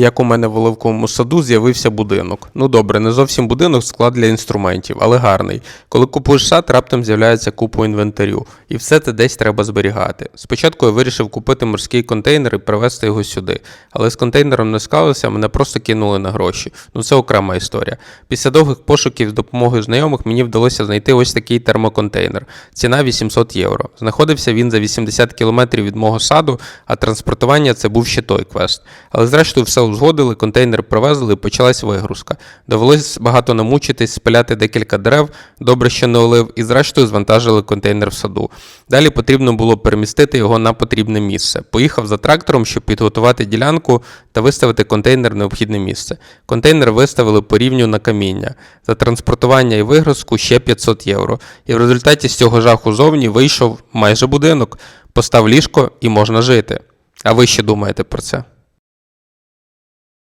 як у мене в оливковому саду з'явився будинок. Ну добре, не зовсім будинок, склад для інструментів, але гарний. Коли купуєш сад, раптом з'являється купу інвентарю, і все це десь треба зберігати. Спочатку я вирішив купити морський контейнер і привезти його сюди, але з контейнером не склалося, мене просто кинули на гроші. Ну це окрема історія. Після довгих пошуків з допомогою знайомих мені вдалося знайти ось такий термоконтейнер. Ціна 800 євро. Знаходився він за 80 кілометрів від мого саду, а транспортування це був ще той квест. Але зрештою все узгодили, контейнер привезли і почалась вигрузка. Довелось багато намучитись, спиляти декілька дерев, добре, що не олив, і зрештою звантажили контейнер в саду. Далі потрібно було перемістити його на потрібне місце. Поїхав за трактором, щоб підготувати ділянку та виставити контейнер в необхідне місце. Контейнер виставили по рівню на каміння. За транспортування і вигрузку ще 500 євро. І в результаті з цього жаху зовні вийшов майже будинок. Постав ліжко і можна жити. А ви що думаєте про це?